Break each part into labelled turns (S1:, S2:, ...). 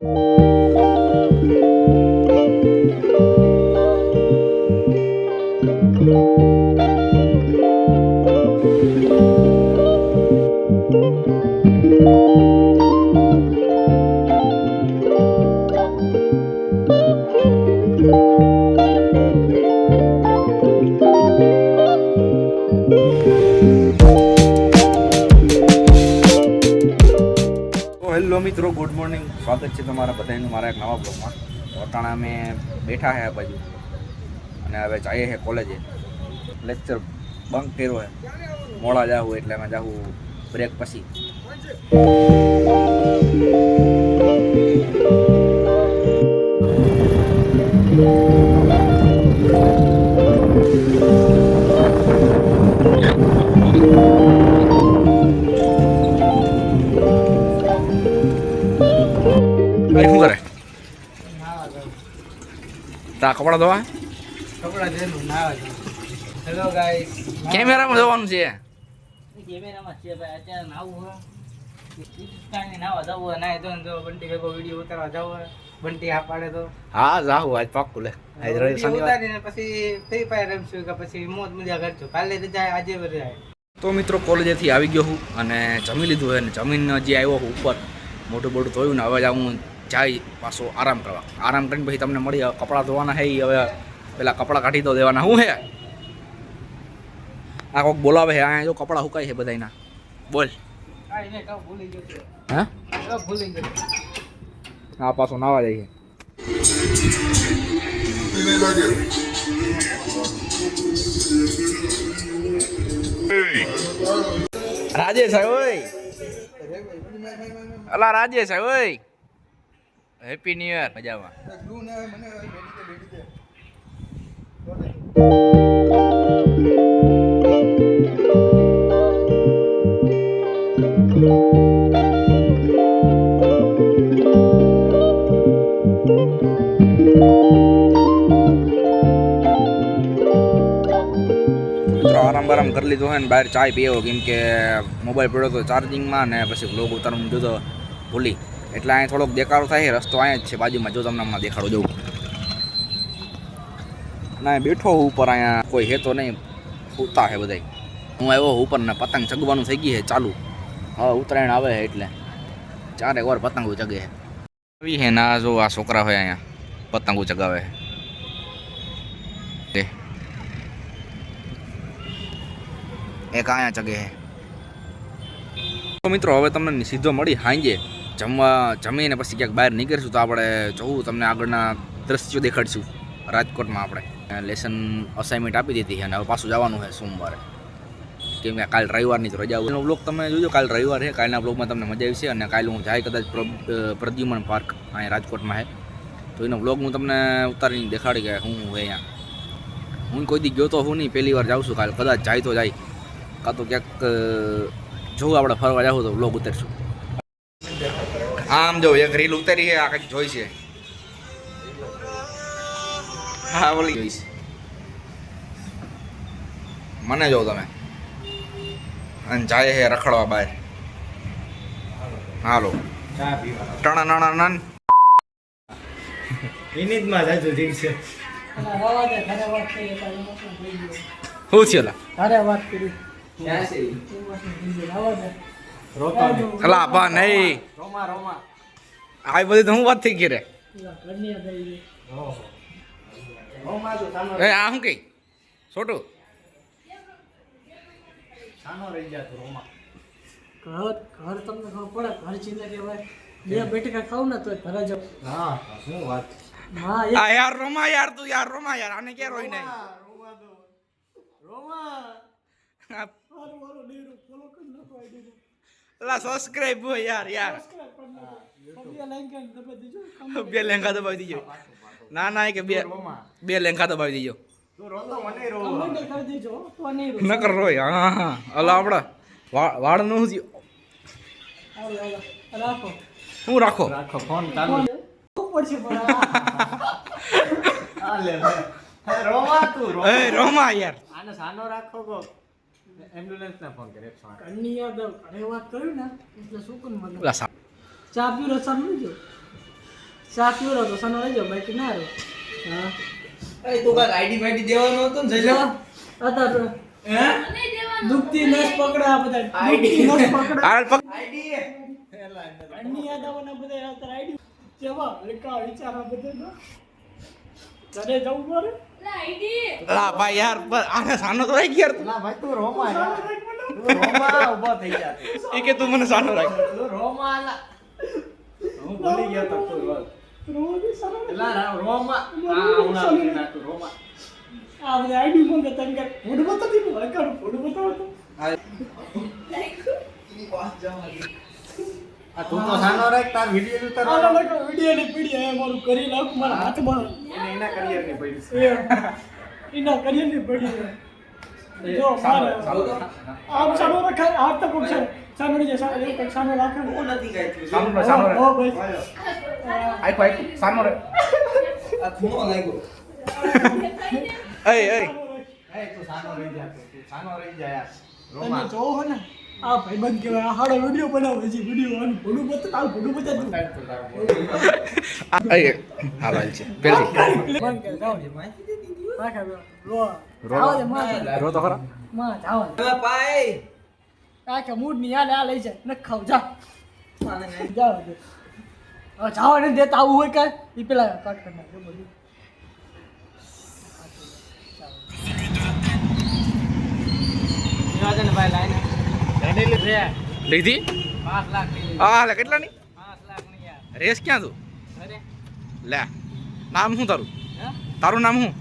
S1: તો છે તમારા બધાનું મારા એક નવા બ્લોગમાં. વટાણા અમે બેઠા હે આ બાજુ. અને હવે જઈએ છે કોલેજે. લેક્ચર બંક કર્યો છે મોડા જાવું એટલે અમે જાવું બ્રેક પછી. ભાઈ શું કરે? તા કપડા ધોવા?
S2: કપડા જેનું ના હેલો ગાઈસ
S1: કેમેરામાં ધોવાનું છે.
S2: કેમેરામાં છે ભાઈ અત્યારે નાવું હો. કાંઈ નાવા જવું હોય ના તો જો બંટી ભેગો વીડિયો ઉતારવા જવું હોય બંટી હા પાડે તો.
S1: હા જાહું આજ પાક્કું લે. આજ રવિ શનિવાર.
S2: પછી ફ્રી ફાયર રમશું કે પછી મોજ મજા કરશું. કાલે રજા આજે રજા
S1: તો મિત્રો કોલેજેથી આવી ગયો હું અને જમી લીધું અને જમીન હજી આવ્યો હું ઉપર. મોટું મોટું ધોયું ને હવે જ હું જાય પાછો આરામ કરવા. આરામ કરીને પછી તમને મળી કપડાં ધોવાના છે ઈ હવે પેલા કપડાં કાઢી તો દેવાના. શું હે? આ કોક બોલાવે છે અહીંયા જો કપડાં સુકાય છે બધાયના. બોલ.
S2: હા એને કહું ભૂલી ગયો છે.
S1: હા?
S2: કહું ભૂલી ગયો
S1: આ પાછો નાવા જાય છે. રાજેશ ઓય. અલા રાજેશ ઓય. હેપી ન્યુ યર મજામાં. આરામ બારામ કરી લીધો હોય ને બહાર ચાય પીવો કેમ કે મોબાઈલ પડ્યો તો ચાર્જિંગમાં ને પછી બ્લોગ ઉતારવાનું જોતો ભૂલી. એટલે અહીંયા થોડોક દેખાડો થાય રસ્તો અહીંયા જ છે બાજુમાં. જો તમને હમણાં દેખાડો જવું ના બેઠો ઉપર, અહીંયા કોઈ હે તો નહીં. ઉતા છે બધાય. હું આવ્યો ઉપર ને પતંગ ચગવાનું થઈ ગઈ છે ચાલુ. હવે ઉત્તરાયણ આવે છે એટલે. ચારેક વાર પતંગો ચગે છે. આવી હે ના જો આ છોકરા હોય અહીંયા. પતંગો ચગાવે છે. એક અહીંયા ચગે છે. મિત્રો, હવે તમને સીધો મળી હાંજે. જમવા જમીને પછી ક્યાંક બહાર નીકળીશું તો આપણે જોવું તમને આગળના દ્રશ્યો દેખાડીશું રાજકોટમાં આપણે. લેસન અસાઇનમેન્ટ આપી દીધી અને હવે પાછું જવાનું છે સોમવારે. કેમ કે કાલ રવિવારની તો રજા એનો બ્લોગ તમે જોજો કાલ રવિવાર છે કાલના બ્લોગમાં તમને મજા આવશે અને કાલે હું જાય કદાચ પ્રદ્યુમન પાર્ક અહીંયા રાજકોટમાં છે. તો એનો બ્લોગ હું તમને ઉતારીને દેખાડી કે હું અહીંયા. હું કોઈ દી ગયો તો હું નહીં પહેલી વાર જાઉં છું કાલ. કદાચ જાય તો જાય. કાં તો ક્યાંક અ, આપણે ફરવા જાવ તો બ્લોગ ઉતારશું. આમ જો એક રીલ ઉતારી છે આ કંઈક જોઈ છે. હા બોલી જોઈશ મને જો તમે. અને જાય છે રખડવા બહાર. હાલો. ટણા નાણા નાન.
S2: જાજો રવા દે ઘરે વાત કરી.
S1: શું છે લા
S2: વાત કરી. રોતા
S1: અલા બા નહીં.
S2: રોમા રોમા.
S1: આ બધી તો હું વાત થઈ ગઈ રે. એ આ શું કઈ? છોટું.
S2: સાનો રહી જા રોમા.
S3: ઘર ઘર તમને ખબર પડે? ઘર ચિંતા કહેવાય. બે બેટકા ખાવ ને તો ઘરે જાવ
S2: હા શું વાત
S3: હા
S1: યાર રોમા યાર તું યાર રોમા યાર આને રોઈ નહીં
S2: રોમા
S1: અલા સબસ્ક્રાઇબ હોય યાર યાર બે લેંગા દબાવી દીજો ના ના એ કે બે બે લેંગા દબાવી દીજો. નકર રોય હા હા અલા આપણા વાળનું શું
S3: હું. રાખો
S1: રાખો
S2: રાખો ફોન ચાલુ રોમા તું રો
S1: એ રોમા યાર
S2: આને સાનો રાખો કો એમ્બ્યુલન્સ ને ફોન કરે 108
S3: ઘરની ઘરે વાત કર્યું ને એટલે શું કોણ મને?
S1: ઓલા સા-
S3: ચા પીરો ચા પીવડો તો સનો લેજો બાકી ના હા.
S2: એ તું કાંઈક આઈડી બાઈડી દેવાનું હતું ને જઈ લે.
S3: અત્યારે
S2: હે?
S3: દુખતી નસ પકડા બધા. દુખતી નસ પકડા.
S2: આઈડી
S3: બધા આઈડી જેવા લેકા વિચારા બધા ઘરે જવું પડે
S1: લા ભાઈ યાર આને સાનો તો રાખ યાર
S2: ના ભાઈ તું રોમા યાર. તું રોમા ઊભો થઈ જા તું.
S1: એ કે તું મને સાનો રાખ.
S2: તું રોમા આલા. હું ભૂલી ગયો તો તું રોજ.
S3: રોવાની સનો
S2: એલા રા- રોમા. આ ઉના ના તું રોમા.
S3: આ મને આઈડી મંગે તને કે ફૂડ બતાવી દઉં હકારું ફૂડ બતાવો તો
S2: આ તું તો સાનો રાખ તાર વીડિયો નું તાર
S3: આનો લગો વિડિયો ની પીડી હે મારું કરી નાખ મારા હાથમાં.
S2: એને એના કરિયરની પડી.
S3: એના કરિયરની પડી જો મારે આમ સાનો રખાય આ તો છે. સાનો જે સાનો એક કોક સાનો રાખે
S2: નથી થયું.
S1: સાનો
S3: ભાઈ.
S2: આ ખૂણો લાગ્યો.
S1: એય એય.
S2: એ તું સાનો રહી જા તું. તું સાનો રહી જા યાર. રોમા.
S3: જોવો હો ને. આ ભાઈ બંધ કહેવાય આ હાડો વીડિયો બનાવે છે વીડિયો આનું ફોડું બતા તારું ફોડું બતા તું
S1: આ હાલ હાલ છે પેલી
S3: બંધ કર જાવ જે માહિતી રો
S1: રો તો ખરા.
S3: માં જાવ
S2: હવે હવે
S3: આ કે મૂડની યાદ આ લઈ જાય ન ખાવ જા જાઓ દે હવે ને દેતા આવું હોય કે ઈ પેલા કટ કરી નાખજો બધું
S2: એવા ભાઈ લાઈને.
S1: લીધી? આ લે કેટલાની?
S2: પાંચ લાખની
S1: રેસ ક્યાં તું?
S2: અરે,
S1: લે નામ શું તારું?
S2: હે?
S1: તારું નામ શું?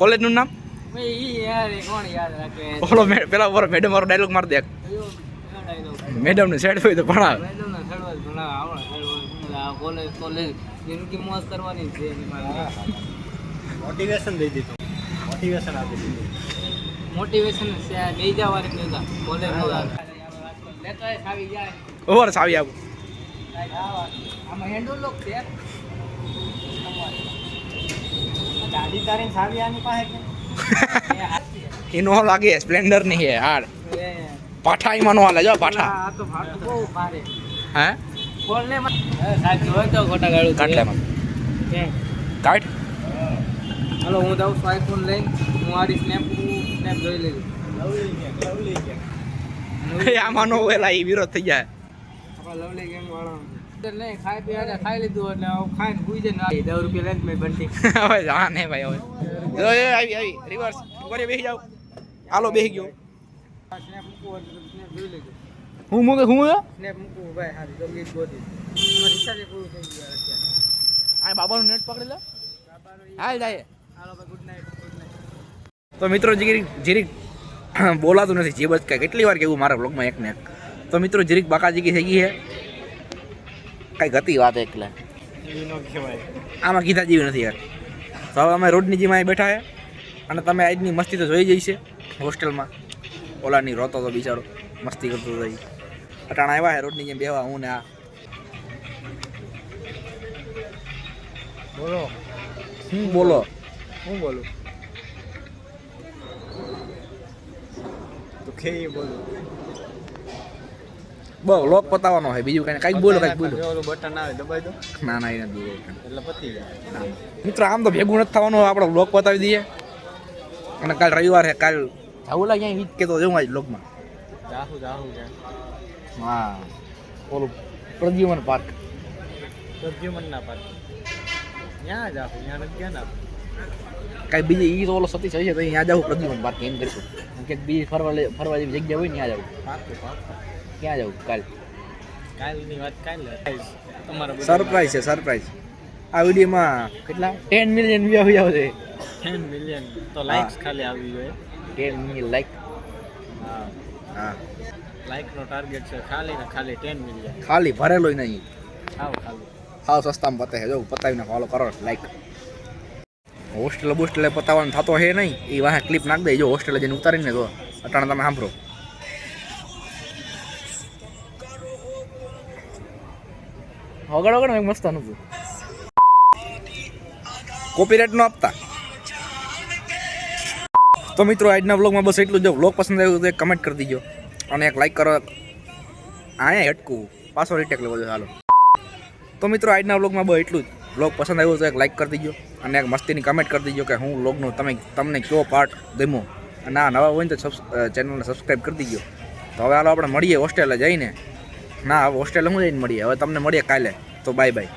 S1: કોલેજનું નામ? ઓલો પેલા ઉપર મેડમ મારો ડાયલોગ માર દે? મેડમ ને સેટ હોય તો ભણાવે.
S2: કોલેજ કોલેજ જિંદગી મોજ કરવાની છે મારે.
S4: મોટિવેશન દઈ દીધું. મોટિવેશન આપી દીધું.
S2: મોટિવેશન લઈ બોલે ભેગા કોલેજ લેતો સાવી જાય.
S1: ઓવર સાવી આવું.
S2: આવા. આમાં હેન્ડલ લોક છે.
S4: ગાડી તારીને સાવી આની પાસે.
S1: એનો લાગે સ્પ્લેન્ડરની હે હાર.
S2: એ.
S1: પાઠા ઈ નો હાલે જો પાઠા.
S2: આ તો ફાટું બહુ ભારે.
S1: હે?
S2: બોલ ને. સાચું હોય તો ખોટા ગાળું
S1: કાઢ લે એમાં.
S2: હાલો હું જાઉં છું આઈફોન લઈને. હું આરી સ્નેપ સ્નેપ જોઈ લેજો
S4: લવલી કે લવલી કે
S1: એ આમાં નો વેલા ઈ વિરોધ થઈ જાય.
S2: આપણા લવલી ગેંગ વાળા નહીં ખાઈ પી આજે ખાઈ લીધું એટલે ખાઈને ભૂઈ જાય ને દસ રૂપિયા લઈને મેં બંટી.
S1: હવે હા ને ભાઈ હવે આવી આવી રિવર્સ ઉપર બેસી જાવ હાલો બેસી ગયો.
S2: સ્નેપ મૂકવું સ્નેપ જોઈ લેજો.
S1: હું મૂકે હું
S2: સ્નેપ મૂકવું ભાઈ ગોતી. રિચાર્જ પૂરું થઈ ગયું અત્યારે.
S1: આ બાબાનું નેટ પકડી લે. હાલ જાય. તો મિત્રો જીરીક જીરીક બોલાતું નથી જે બચકા કેટલી વાર કેવું મારા બ્લોગમાં એક ને એક. તો મિત્રો જીરીક બાકાજીકી થઈ ગઈ છે. કઈ ગતિ વાત એટલે. આમાં કીધા જેવી નથી યાર. તો હવે અમે રોડની જીમાં બેઠા છે. અને તમે આજની મસ્તી તો જોઈ જઈ છે હોસ્ટેલમાં. ઓલાની રોતો તો બિચારો મસ્તી કરતો હતો અટાણા આવ્યા છે રોડની જેમ બેવા હું ને આ.
S4: બોલો.
S1: હું બોલો.
S4: હું બોલું? તો કે એ બોલું.
S1: બહુ લોક પતાવવાનો હોય બીજું કઈ કાંઈક બોલો કાંઈક બોલો.
S4: ઓલું બટન આવે દબાઈ દો
S1: ના ના એને બોલો
S4: એટલે પતી જાય.
S1: મિત્રો આમ તો ભેગું નથી થવાનું આપણે લોક પતાવી દઈએ. અને કાલ રવિવાર છે કાલ જાવું લાગે અહીં? વીજ કેતો જવું આજ લોકમાં.
S4: જાહું જાહું
S1: હા. ઓલું પ્રદ્યુમન પાર્ક.
S4: પ્રદ્યુમન ના પાડ ત્યાં જાહું ત્યાં નથી ગયા ના
S1: કાંઈ બીજી ઈ તો ઓલો સતીશ હશે તો અહીંયા જવું પ્રદ્યુમન પાર્ક એમ કરીશું. ક્યાંક બીજી ફરવા લે- ફરવા જેવી જગ્યા હોય ને ત્યાં જવું
S4: પાકું પાકું
S1: ક્યાં જવું કાલ.
S4: કાલની વાત કાલ
S1: સરપ્રાઈઝ છે સરપ્રાઈઝ આ વિડીયોમાં કેટલા? ટેન મિલિયન વ્યૂ આવી આવશે
S4: ટેન મિલિયન તો લાઈક્સ ખાલી આવી જોઈએ
S1: ટેન મિલિયન લાઈક
S4: હા.
S1: હા.
S4: લાઈક નો ટાર્ગેટ છે ખાલી ને ખાલી ટેન મિલિયન
S1: ખાલી ભરેલો નહીં.
S4: સાવ ખાલી.
S1: સાવ સસ્તામાં પતે છે. જો પતાવીને ફોલો કરો લાઈક હોસ્ટેલ બોસ્ટેલે પતાવવાનું થતો હે નહીં, એ વાહે ક્લિપ નાખ દેજો, હોસ્ટેલે જઈને ઉતારીને તો અટાણે તમે સાંભળો. વગડ એક મસ્ત અનુભવ. કોપીરાઇટ નો આપતા. તો મિત્રો, આજના વ્લોગમાં બસ એટલું જો વ્લોગ પસંદ આવ્યું તો એક કમેન્ટ કરી દીજો, અને એક લાઈક કરો, અહીંયા હટકું પાછો રીટેક લેવો જોઈએ હાલો. તો મિત્રો, આજના વ્લોગમાં બસ એટલું જ. વ્લોગ પસંદ આવ્યો તો એક લાઇક કરી દીજો અને એક મસ્તીની કમેન્ટ કરી દીજો કે હું બ્લોગનો તમે તમને કયો પાર્ટ ગમ્યો? અને આ નવા હોય ને તો ચેનલને સબસ્ક્રાઈબ કરી દીજો. તો હવે હાલો આપણે મળીએ હોસ્ટેલે જઈને. ના, હવે હોસ્ટેલે હું જઈને મળીએ. હવે તમને મળીએ કાલે. તો બાય બાય